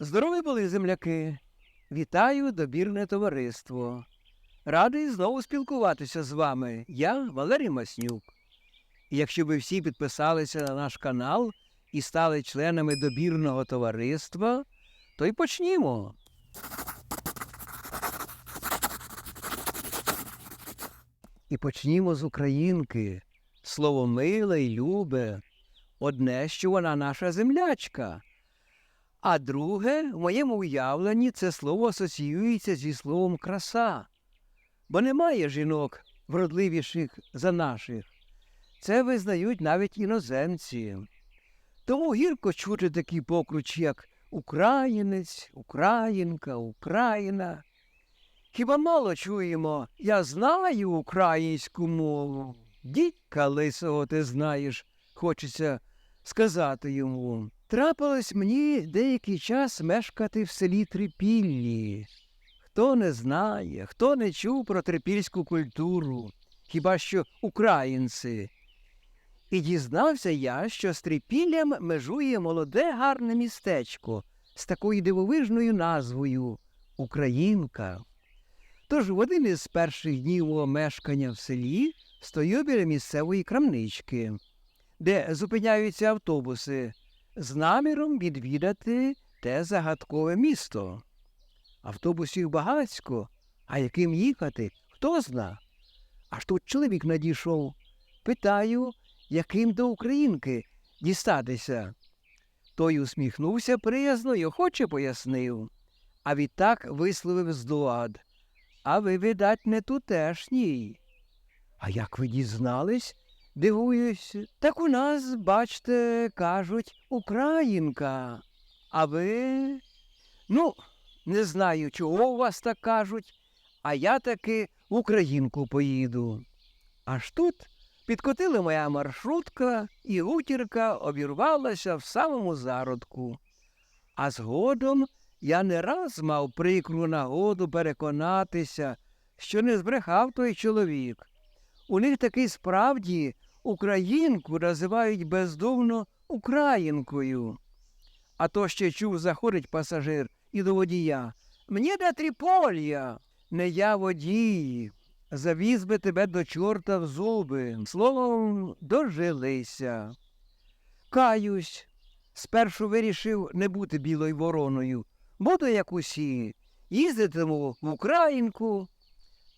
Здорові були земляки. Вітаю добірне товариство. Радий знову спілкуватися з вами. Я Валерій Маснюк. Якщо ви всі підписалися на наш канал і стали членами добірного товариства, то й почнімо. І почнімо з українки. Слово миле й любе. Одне, що вона наша землячка. А друге, в моєму уявленні це слово асоціюється зі словом краса, бо немає жінок вродливіших за наших. Це визнають навіть іноземці. Тому гірко чути такі покручі, як українець, українка, Україна. Хіба мало чуємо, я знаю українську мову. Дідька лисого ти знаєш, хочеться сказати йому. Трапилось мені деякий час мешкати в селі Трипіллі. Хто не знає, хто не чув про трипільську культуру, хіба що українці. І дізнався я, що з Трипіллям межує молоде гарне містечко з такою дивовижною назвою Українка. Тож в один із перших днів мого мешкання в селі стою біля місцевої крамнички, де зупиняються автобуси з наміром відвідати те загадкове місто. Автобусів багацько, а яким їхати, хто зна. Аж тут чоловік надійшов. Питаю, яким до Українки дістатися. Той усміхнувся приязно й охоче пояснив, а відтак висловив здогад. А ви, видать, не тутешній. А як ви дізнались? Дивуюсь, так у нас, бачте, кажуть, Українка. А ви? Ну, не знаю, чого у вас так кажуть, а я таки Українку поїду. Аж тут підкотила моя маршрутка, і гутірка обірвалася в самому зародку. А згодом я не раз мав прикру нагоду переконатися, що не збрехав той чоловік. У них таки справді українку називають бездумно українкою. А то ще чув, заходить пасажир і до водія. Мені до Тріполья, не я водій. Завіз би тебе до чорта в зуби. Словом, дожилися. Каюсь, спершу вирішив не бути білою вороною. Буду як усі, їздитиму в Українку.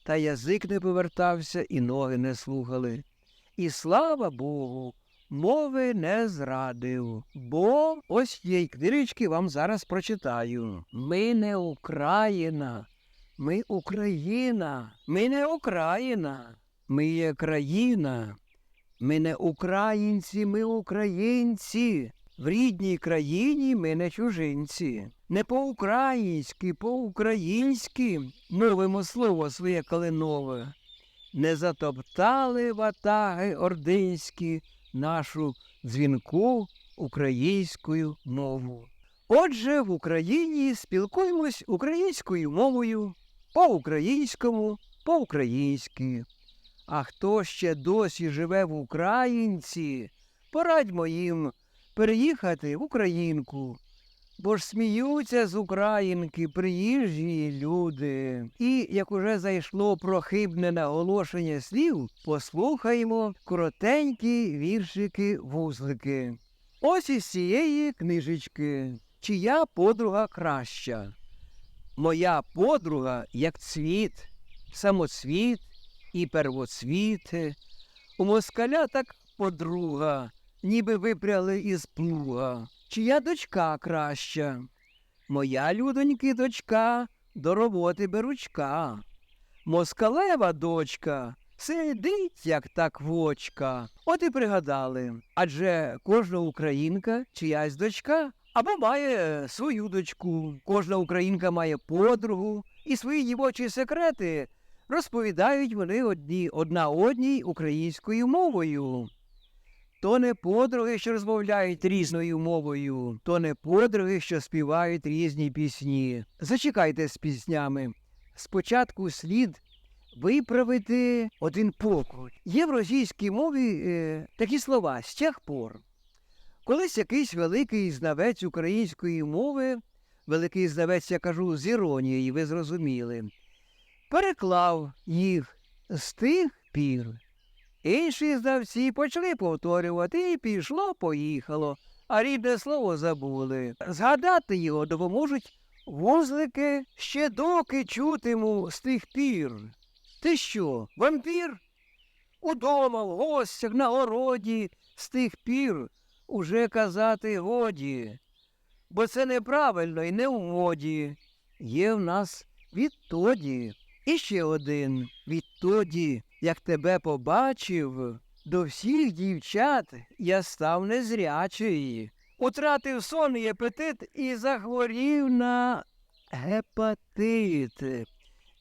Та язик не повертався і ноги не слухали. І слава Богу, мови не зрадив. Бо ось цієї книжечки вам зараз прочитаю. Ми не Україна, ми Україна, ми не Україна, ми є країна. Ми не українці, ми українці. В рідній країні ми не чужинці. Не по-українськи, по-українськи мовимо слово своє калинове. Не затоптали ватаги ординські нашу дзвінку українською мову. Отже, в Україні спілкуємось українською мовою, по-українському, по-українськи. А хто ще досі живе в українці, порадьмо їм переїхати в Українку. Бо ж сміються з Українки приїжджі люди. І як уже зайшло про хибне наголошення слів, послухаймо коротенькі віршики-вузлики. Ось із цієї книжечки, чия подруга краща. Моя подруга, як цвіт, самоцвіт і первоцвіт. У москаля так подруга, ніби випряли із плуга. Чия дочка краща? Моя людоньки дочка до роботи беручка. Москалева дочка сидить, як та квочка. От і пригадали. Адже кожна українка чиясь дочка або має свою дочку. Кожна українка має подругу і свої дівочі секрети розповідають вони одні одна одній українською мовою. То не подруги, що розмовляють різною мовою, то не подруги, що співають різні пісні. Зачекайте з піснями. Спочатку слід виправити один покрут. Є в російській мові е, такі слова з тях пор. Колись якийсь великий знавець української мови великий знавець, я кажу, з іронією, ви зрозуміли, переклав їх з тих пір. Інші знавці почали повторювати, і пішло, поїхало, а рідне слово забули. Згадати його допоможуть вузлики ще доки чутиму з тих пір. Ти що, вампір? Удома, в гостях, на городі, з тих пір уже казати годі, бо це неправильно і не в моді. Є в нас відтоді. І ще один відтоді, як тебе побачив, до всіх дівчат я став незрячий, утратив сон і апетит і захворів на гепатит.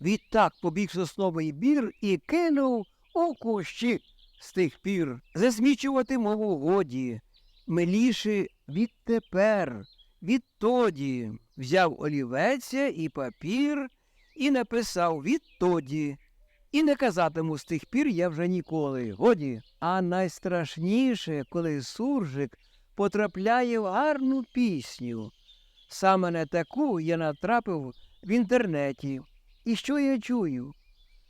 Відтак побіг сосновий бір і кинув у кущі з тих пір. Засмічувати мову годі. Миліше відтепер, відтоді взяв олівеця і папір і написав відтоді. І не казатиму з тих пір я вже ніколи. Годі. А найстрашніше, коли суржик потрапляє в гарну пісню. Саме на таку я натрапив в інтернеті. І що я чую?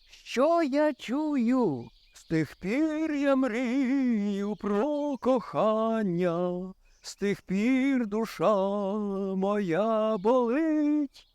Що я чую? З тих пір я мрію про кохання, з тих пір душа моя болить,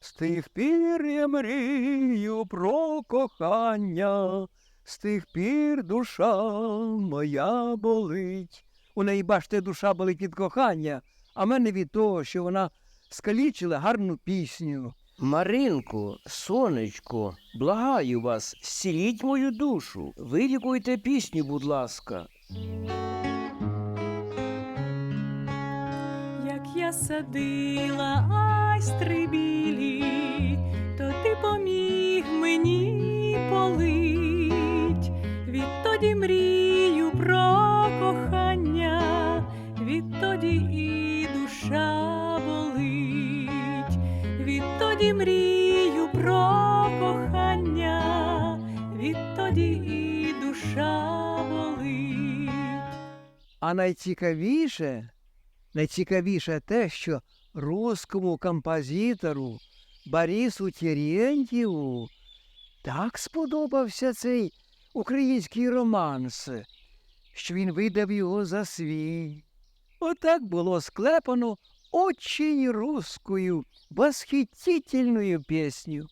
з тих пір я мрію про кохання, з тих пір душа моя болить. У неї, бачите, душа болить від кохання, а мене від того, що вона скалічила гарну пісню. Маринко, сонечко, благаю вас, зціліть мою душу, вилікуйте пісню, будь ласка. Садила айстри білі, то ти поміг мені полить. Відтоді мрію про кохання, відтоді і душа болить. Відтоді мрію про кохання, відтоді і душа болить. А найцікавіше, найцікавіше те, що русскому композитору Борису Терентьєву так сподобався цей український романс, що він видав його за свій. Отак було склепано очень русскую, восхитительную песню.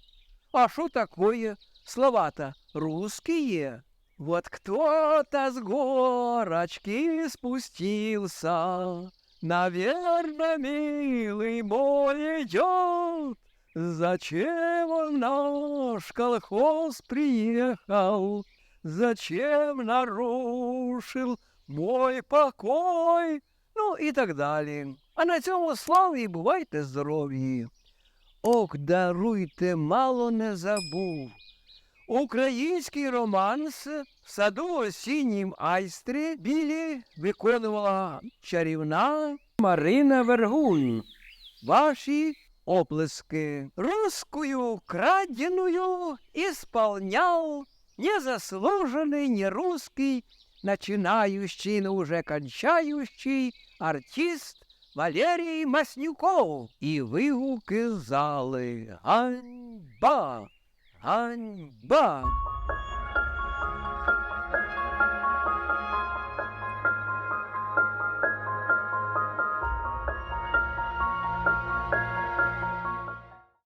А что такое? Слова-то русские. Вот кто-то с горочки спустился, Наверно, милый мой идет. Зачем он наш колхоз приехал? Зачем нарушил мой покой? Ну і так далі. А на цьому славі і бувайте здорові. Ох, даруйте, мало не забув. Український романс в саду осіннім айстрі білі виконувала чарівна Марина Вергун. Ваші оплески. Русскую краденую исполнял незаслуженный, не русский, начинающий, но уже кончающий артист Валерій Маснюков. І вигуки зали. Ганьба! Ганьба!